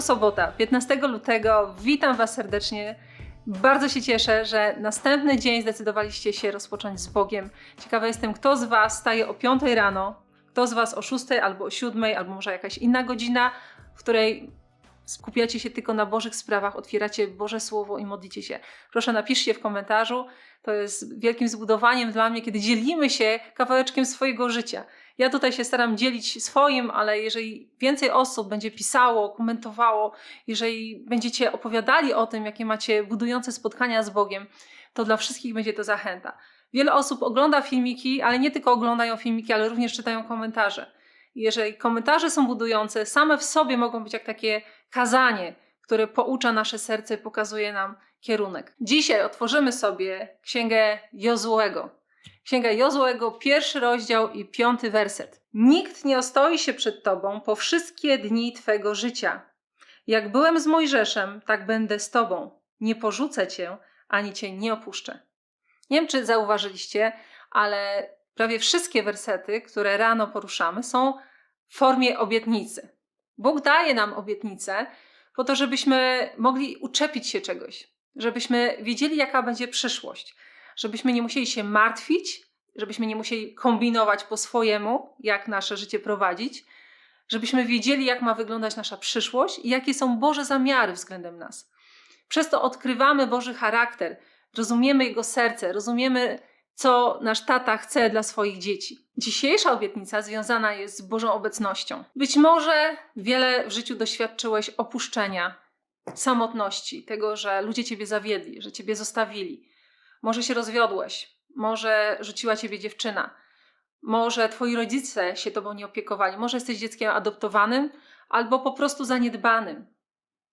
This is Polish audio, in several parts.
Sobota, 15 lutego. Witam Was serdecznie. Bardzo się cieszę, że następny dzień zdecydowaliście się rozpocząć z Bogiem. Ciekawa jestem, kto z Was staje o 5 rano, kto z Was o 6 albo o 7, albo może jakaś inna godzina, w której skupiacie się tylko na Bożych sprawach, otwieracie Boże Słowo i modlicie się. Proszę napiszcie w komentarzu. To jest wielkim zbudowaniem dla mnie, kiedy dzielimy się kawałeczkiem swojego życia. Ja tutaj się staram dzielić swoim, ale jeżeli więcej osób będzie pisało, komentowało, jeżeli będziecie opowiadali o tym, jakie macie budujące spotkania z Bogiem, to dla wszystkich będzie to zachęta. Wiele osób ogląda filmiki, ale nie tylko oglądają filmiki, ale również czytają komentarze. Jeżeli komentarze są budujące, same w sobie mogą być jak takie kazanie, które poucza nasze serce, pokazuje nam kierunek. Dzisiaj otworzymy sobie Księgę Jozłego. Księga Jozłego, pierwszy rozdział i piąty werset. Nikt nie ostoi się przed Tobą po wszystkie dni Twego życia. Jak byłem z Mojżeszem, tak będę z Tobą. Nie porzucę Cię, ani Cię nie opuszczę. Nie wiem, czy zauważyliście, ale prawie wszystkie wersety, które rano poruszamy, są w formie obietnicy. Bóg daje nam obietnicę po to, żebyśmy mogli uczepić się czegoś, żebyśmy wiedzieli, jaka będzie przyszłość, żebyśmy nie musieli się martwić, żebyśmy nie musieli kombinować po swojemu, jak nasze życie prowadzić, żebyśmy wiedzieli, jak ma wyglądać nasza przyszłość i jakie są Boże zamiary względem nas. Przez to odkrywamy Boży charakter, rozumiemy Jego serce, rozumiemy, co nasz tata chce dla swoich dzieci. Dzisiejsza obietnica związana jest z Bożą obecnością. Być może wiele w życiu doświadczyłeś opuszczenia, samotności, tego, że ludzie ciebie zawiedli, że ciebie zostawili. Może się rozwiodłeś, może rzuciła ciebie dziewczyna, może twoi rodzice się tobą nie opiekowali, może jesteś dzieckiem adoptowanym albo po prostu zaniedbanym.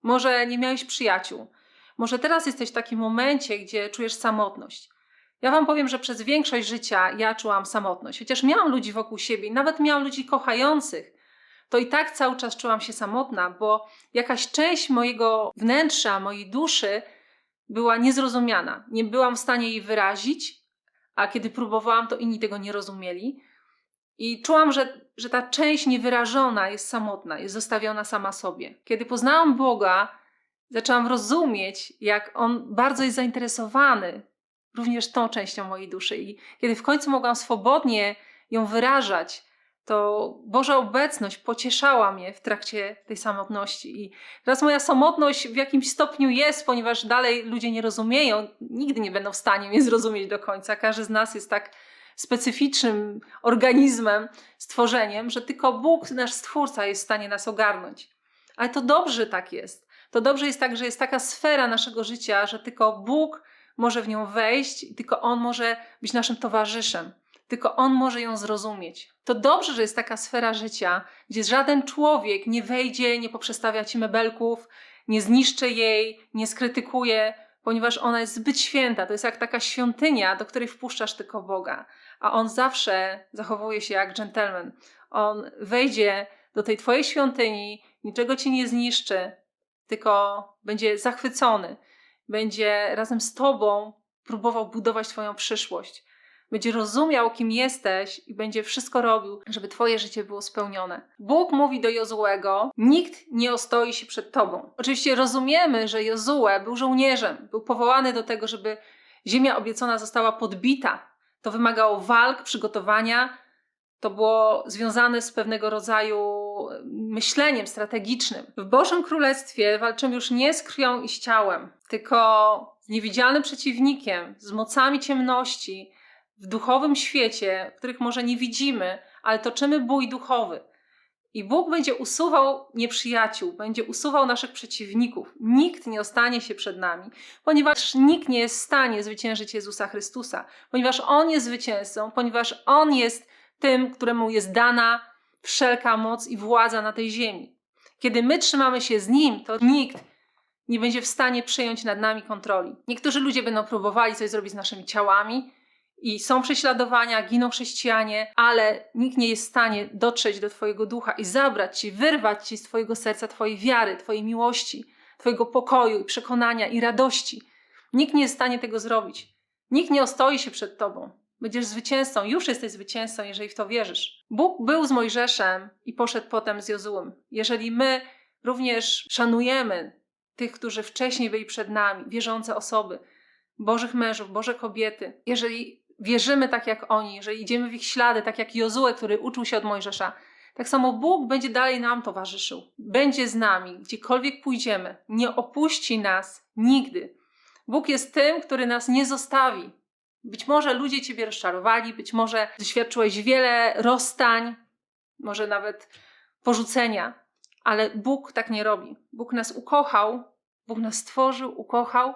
Może nie miałeś przyjaciół. Może teraz jesteś w takim momencie, gdzie czujesz samotność. Ja Wam powiem, że przez większość życia ja czułam samotność. Chociaż miałam ludzi wokół siebie, nawet miałam ludzi kochających, to i tak cały czas czułam się samotna, bo jakaś część mojego wnętrza, mojej duszy była niezrozumiana. Nie byłam w stanie jej wyrazić, a kiedy próbowałam, to inni tego nie rozumieli. I czułam, że, że ta część niewyrażona jest samotna, jest zostawiona sama sobie. Kiedy poznałam Boga, zaczęłam rozumieć, jak On bardzo jest zainteresowany również tą częścią mojej duszy. I kiedy w końcu mogłam swobodnie ją wyrażać, to Boża obecność pocieszała mnie w trakcie tej samotności. I teraz moja samotność w jakimś stopniu jest, ponieważ dalej ludzie nie rozumieją, nigdy nie będą w stanie mnie zrozumieć do końca. Każdy z nas jest tak specyficznym organizmem, stworzeniem, że tylko Bóg, nasz Stwórca, jest w stanie nas ogarnąć. Ale to dobrze tak jest. To dobrze jest tak, że jest taka sfera naszego życia, że tylko Bóg może w nią wejść i tylko On może być naszym towarzyszem. Tylko On może ją zrozumieć. To dobrze, że jest taka sfera życia, gdzie żaden człowiek nie wejdzie, nie poprzestawia ci mebelków, nie zniszczy jej, nie skrytykuje, ponieważ ona jest zbyt święta. To jest jak taka świątynia, do której wpuszczasz tylko Boga. A On zawsze zachowuje się jak dżentelmen. On wejdzie do tej twojej świątyni, niczego ci nie zniszczy, tylko będzie zachwycony będzie razem z Tobą próbował budować Twoją przyszłość. Będzie rozumiał, kim jesteś i będzie wszystko robił, żeby Twoje życie było spełnione. Bóg mówi do Jozłego: Nikt nie ostoi się przed Tobą. Oczywiście rozumiemy, że Jozue był żołnierzem, był powołany do tego, żeby ziemia obiecona została podbita. To wymagało walk, przygotowania, to było związane z pewnego rodzaju myśleniem strategicznym. W Bożym Królestwie walczymy już nie z krwią i z ciałem, tylko z niewidzialnym przeciwnikiem, z mocami ciemności w duchowym świecie, których może nie widzimy, ale toczymy bój duchowy. I Bóg będzie usuwał nieprzyjaciół, będzie usuwał naszych przeciwników. Nikt nie ostanie się przed nami, ponieważ nikt nie jest w stanie zwyciężyć Jezusa Chrystusa, ponieważ On jest zwycięzcą, ponieważ On jest tym, któremu jest dana wszelka moc i władza na tej ziemi. Kiedy my trzymamy się z Nim, to nikt nie będzie w stanie przejąć nad nami kontroli. Niektórzy ludzie będą próbowali coś zrobić z naszymi ciałami i są prześladowania, giną chrześcijanie, ale nikt nie jest w stanie dotrzeć do Twojego ducha i zabrać Ci, wyrwać Ci z Twojego serca Twojej wiary, Twojej miłości, Twojego pokoju przekonania i radości. Nikt nie jest w stanie tego zrobić. Nikt nie ostoi się przed Tobą. Będziesz zwycięzcą, już jesteś zwycięzcą, jeżeli w to wierzysz. Bóg był z Mojżeszem i poszedł potem z Jozułem. Jeżeli my Również szanujemy tych, którzy wcześniej byli przed nami, wierzące osoby, Bożych mężów, Boże kobiety. Jeżeli wierzymy tak jak oni, jeżeli idziemy w ich ślady, tak jak Jozue, który uczył się od Mojżesza, tak samo Bóg będzie dalej nam towarzyszył. Będzie z nami, gdziekolwiek pójdziemy. Nie opuści nas nigdy. Bóg jest tym, który nas nie zostawi. Być może ludzie Ciebie rozczarowali, być może doświadczyłeś wiele rozstań, może nawet porzucenia, ale Bóg tak nie robi. Bóg nas ukochał, Bóg nas stworzył, ukochał.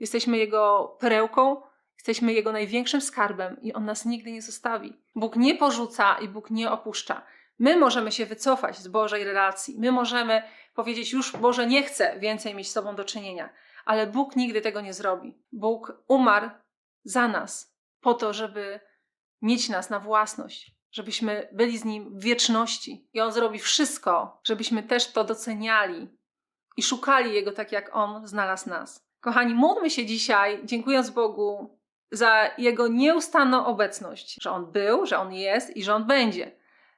Jesteśmy Jego perełką, jesteśmy Jego największym skarbem i On nas nigdy nie zostawi. Bóg nie porzuca i Bóg nie opuszcza. My możemy się wycofać z Bożej relacji. My możemy powiedzieć, już Boże, nie chcę więcej mieć z Tobą do czynienia. Ale Bóg nigdy tego nie zrobi. Bóg umarł za nas, po to, żeby mieć nas na własność, żebyśmy byli z Nim w wieczności. I On zrobi wszystko, żebyśmy też to doceniali i szukali Jego tak, jak On znalazł nas. Kochani, módlmy się dzisiaj, dziękując Bogu za Jego nieustanną obecność, że On był, że On jest i że On będzie.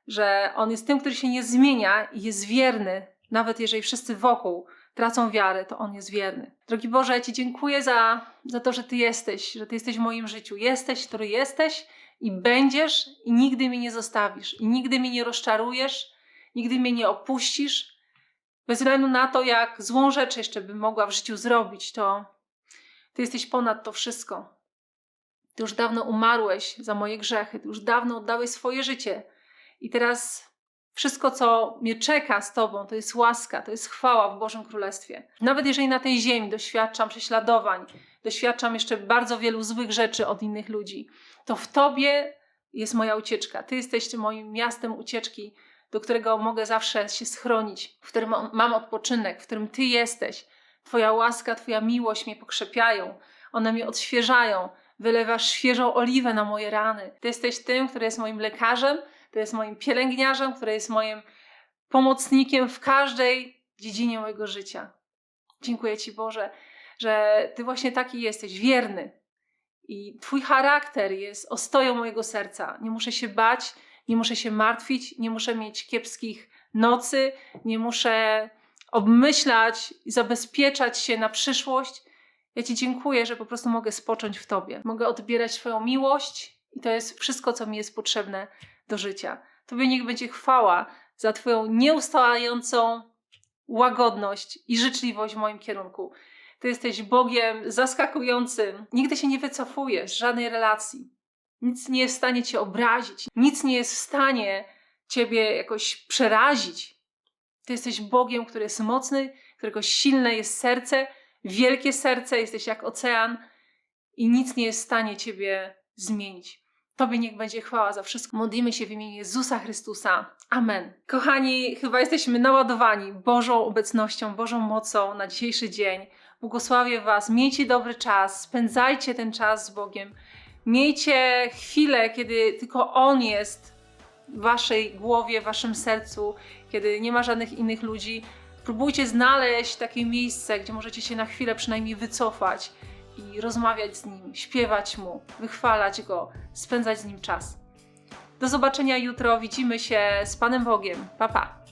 Że On jest tym, który się nie zmienia i jest wierny, nawet jeżeli wszyscy wokół tracą wiarę, to On jest wierny. Drogi Boże, ja Ci dziękuję za, za to, że Ty jesteś, że Ty jesteś w moim życiu. Jesteś, który jesteś i będziesz i nigdy mnie nie zostawisz i nigdy mnie nie rozczarujesz, nigdy mnie nie opuścisz. Bez względu na to, jak złą rzecz jeszcze bym mogła w życiu zrobić, to Ty jesteś ponad to wszystko. Ty już dawno umarłeś za moje grzechy, Ty już dawno oddałeś swoje życie i teraz wszystko, co mnie czeka z Tobą, to jest łaska, to jest chwała w Bożym Królestwie. Nawet jeżeli na tej ziemi doświadczam prześladowań, doświadczam jeszcze bardzo wielu złych rzeczy od innych ludzi, to w Tobie jest moja ucieczka. Ty jesteś moim miastem ucieczki, do którego mogę zawsze się schronić, w którym mam odpoczynek, w którym Ty jesteś. Twoja łaska, Twoja miłość mnie pokrzepiają, one mnie odświeżają. Wylewasz świeżą oliwę na moje rany. Ty jesteś tym, który jest moim lekarzem, który jest moim pielęgniarzem, który jest moim pomocnikiem w każdej dziedzinie mojego życia. Dziękuję Ci, Boże, że Ty właśnie taki jesteś, wierny. I Twój charakter jest ostoją mojego serca. Nie muszę się bać, nie muszę się martwić, nie muszę mieć kiepskich nocy, nie muszę obmyślać i zabezpieczać się na przyszłość. Ja Ci dziękuję, że po prostu mogę spocząć w Tobie. Mogę odbierać Twoją miłość i to jest wszystko, co mi jest potrzebne do życia. Tobie niech będzie chwała za Twoją nieustającą łagodność i życzliwość w moim kierunku. Ty jesteś Bogiem zaskakującym. Nigdy się nie wycofujesz z żadnej relacji. Nic nie jest w stanie Cię obrazić. Nic nie jest w stanie Ciebie jakoś przerazić. Ty jesteś Bogiem, który jest mocny, którego silne jest serce, wielkie serce, jesteś jak ocean i nic nie jest w stanie Ciebie zmienić. Tobie niech będzie chwała za wszystko. Modlimy się w imieniu Jezusa Chrystusa. Amen. Kochani, chyba jesteśmy naładowani Bożą obecnością, Bożą mocą na dzisiejszy dzień. Błogosławię Was. Miejcie dobry czas, spędzajcie ten czas z Bogiem. Miejcie chwilę, kiedy tylko On jest w Waszej głowie, w Waszym sercu, kiedy nie ma żadnych innych ludzi. Próbujcie znaleźć takie miejsce, gdzie możecie się na chwilę przynajmniej wycofać i rozmawiać z Nim, śpiewać Mu, wychwalać Go, spędzać z Nim czas. Do zobaczenia jutro. Widzimy się z Panem Bogiem. Pa, pa.